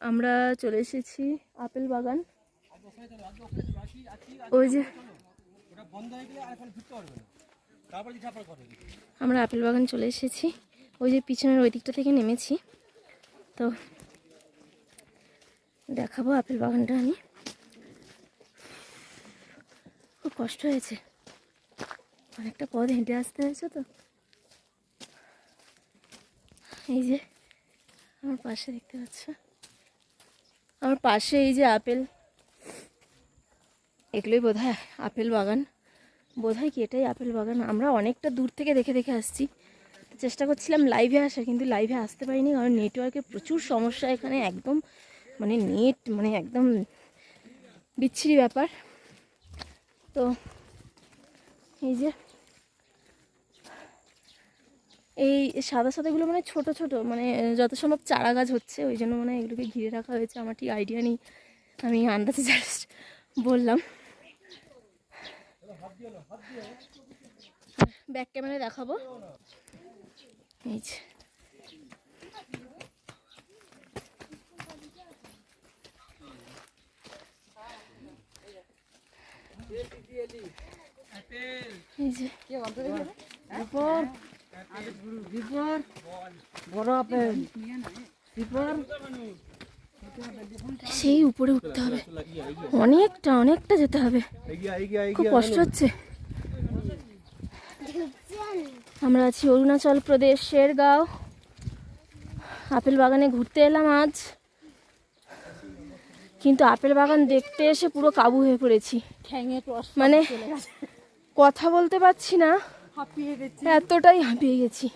আমরা চলে এসেছি আপেল বাগান। ওই যে আমরা আপেল বাগান চলে এসেছি। ওই যে পিছনের ওই দিকটা থেকে নেমেছি। তো দেখাবো আপেল বাগানটা আমি। খুব কষ্ট হয়েছে। অনেকটা পথ হেঁটে আসতে হয়েছে তো। এই যে আমার পাশে দেখতে পাচ্ছ। আমার পাশে এই যে আপেল। এগুলোই বোধ আপেল বাগান। বোধ কি এটাই আপেল বাগান? আমরা অনেকটা দূর থেকে দেখে দেখে আসছি। চেষ্টা করছিলাম লাইভে আসার, কিন্তু লাইভে আসতে পারিনি। কারণ নেটওয়ার্কের প্রচুর সমস্যা এখানে, একদম মানে নেট মানে একদম বিচ্ছিরি ব্যাপার। তো এই যে এই সাদা সাদাগুলো মানে ছোট ছোট মানে যত সম্ভব চারা গাছ হচ্ছে ওই জন্য মানে এগুলোকে ঘিরে রাখা হয়েছে। আমার ঠিক আইডিয়া নেই। আমি আন্দাজে জাস্ট বললাম। ব্যাক ক্যামেরায় দেখাবো। এই যে। এই যে। বড় আপেল। সেই উপরে উঠতে হবে। অনেকটা অনেকটা যেতে হবে। খুব কষ্ট হচ্ছে। আমরা আছি অরুণাচল প্রদেশ শেরগাঁও। আপেল বাগানে ঘুরতে এলাম আজ। কিন্তু আপেল বাগান দেখতে এসে পুরো কাবু হয়ে পড়েছি। মানে কথা বলতে পারছি না। এতটাই হাঁপিয়ে গেছি।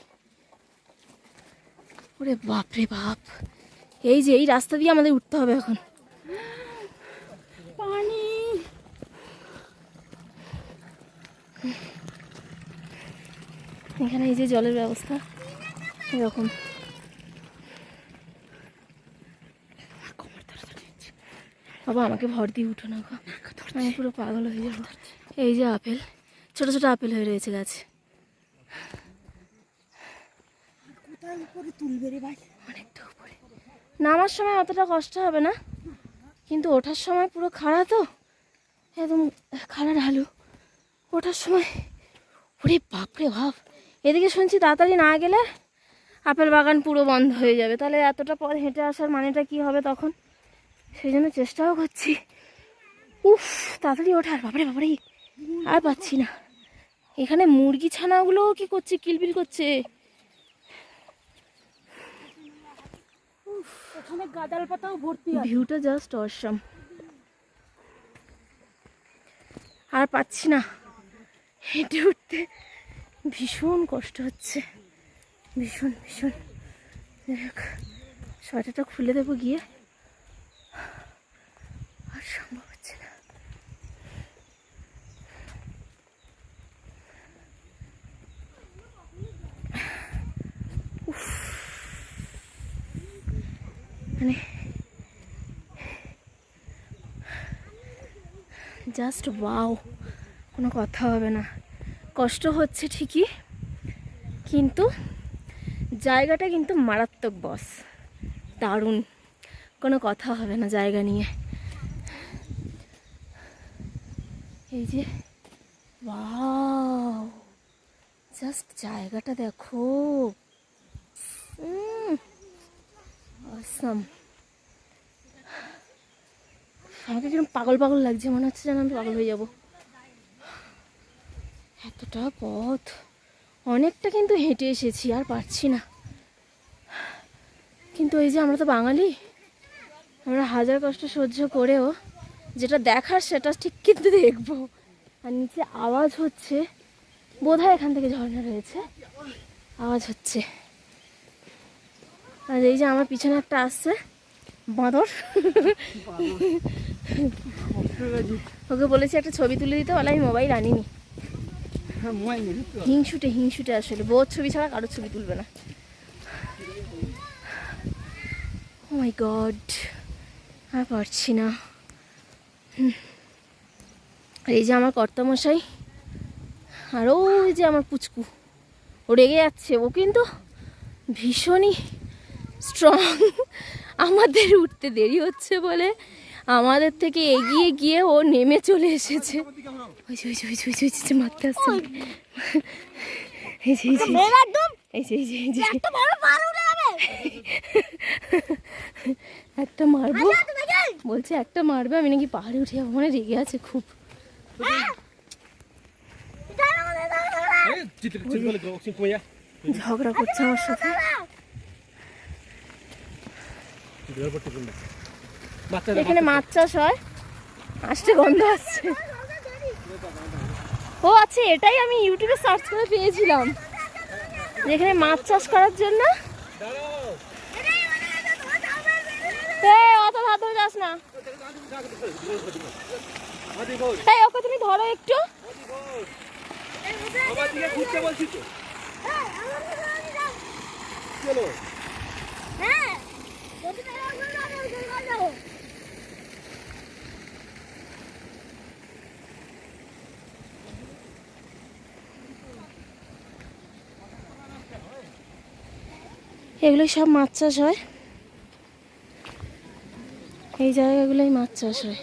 ওরে বাপরে বাপ। এই যে এই রাস্তা দিয়ে আমাদের উঠতে হবে এখন। পানি। এখানে এই যে জলের ব্যবস্থা এরকম। বাবা আমাকে ভর দিয়ে উঠো না গো। আমি পুরো পাগল হয়ে যাব। এই যে আপেল ছোট ছোট আপেল হয়ে রয়েছে গাছে। নামার সময় অতটা কষ্ট হবে না, কিন্তু ওঠার সময় পুরো খাড়া তো, একদম খাড়া ঢালু ওঠার সময়, ওরে বাপরে বাপ। এদিকে শুনছি তাড়াতাড়ি না গেলে আপেল বাগান পুরো বন্ধ হয়ে যাবে। তাহলে এতটা পথ হেঁটে আসার মানেটা কি হবে তখন? সেই জন্য চেষ্টাও করছি। উফ, তাড়াতাড়ি ওঠার, বাপরে বাপরে। আর পাচ্ছি না। এখানে মুরগি ছানাগুলোও কি করছে কিলবিল করছে? গাদাল পাতাও ভর্তি ভিউটা জাস্ট অসাম। আর পাচ্ছি না। হেঁটে উঠতে ভীষণ কষ্ট হচ্ছে। ভীষণ ভীষণ। সোয়েটারটা খুলে দেবো গিয়ে। আর সম্ভব মানে জাস্ট ওয়াও কোনো কথা হবে না। কষ্ট হচ্ছে ঠিকই, কিন্তু জায়গাটা কিন্তু মারাত্মক বস দারুণ, কোনো কথা হবে না জায়গা নিয়ে। এই যে ওয়াও জাস্ট জায়গাটা দেখো। অসাম আমাকে কীরকম পাগল পাগল লাগছে, মনে হচ্ছে যেন আমি পাগল হয়ে যাব। এতটা পথ, অনেকটা কিন্তু হেঁটে এসেছি, আর পারছি না। কিন্তু এই যে আমরা তো বাঙালি, আমরা হাজার কষ্ট সহ্য করেও যেটা দেখার সেটা ঠিক কিন্তু দেখব। আর নিচে আওয়াজ হচ্ছে, বোধহয় এখান থেকে ঝর্ণা রয়েছে, আওয়াজ হচ্ছে। আর এই যে আমার পিছনে একটা আসছে বাঁদর। ওকে বলেছি একটা ছবি তুলে দিতে বলে আমি মোবাইল আনিনি। হিংসুটে হিংসুটে আসলে। বউর ছবি ছাড়া কারোর ছবি তুলবে না। ও মাই গড আর পারছি না। আর এই যে আমার কর্তামশাই আর ওই যে আমার পুচকু। ও রেগে যাচ্ছে। ও কিন্তু ভীষণই স্ট্রং আমাদের উঠতে দেরি হচ্ছে বলে আমাদের থেকে এগিয়ে গিয়ে ও নেমে চলে এসেছে। ওই যে, ওই যে, ওই যে, ওই যে, ওই যে, মারতে আসছে। এই যে, এই যে, এই যে, এই যে, এই যে। একটা মারবো? বলছে একটা মারবে? আমি নাকি পাহাড়ে উঠে যাব মানে রেগে আছে খুব। ঝগড়া করছে আমার সাথে। এখানে মাছ চাষ হয়। আসতে গন্ধ আসছে। ও আচ্ছা এটাই আমি ইউটিউবে সার্চ করে পেয়েছিলাম। যেখানে মাছ চাষ করার জন্য। অত ভাত ধরে না। ওকে তুমি ধরো একটু। এগুলো সব মাছ চাষ হয়। এই জায়গাগুলোই মাছ চাষ হয়।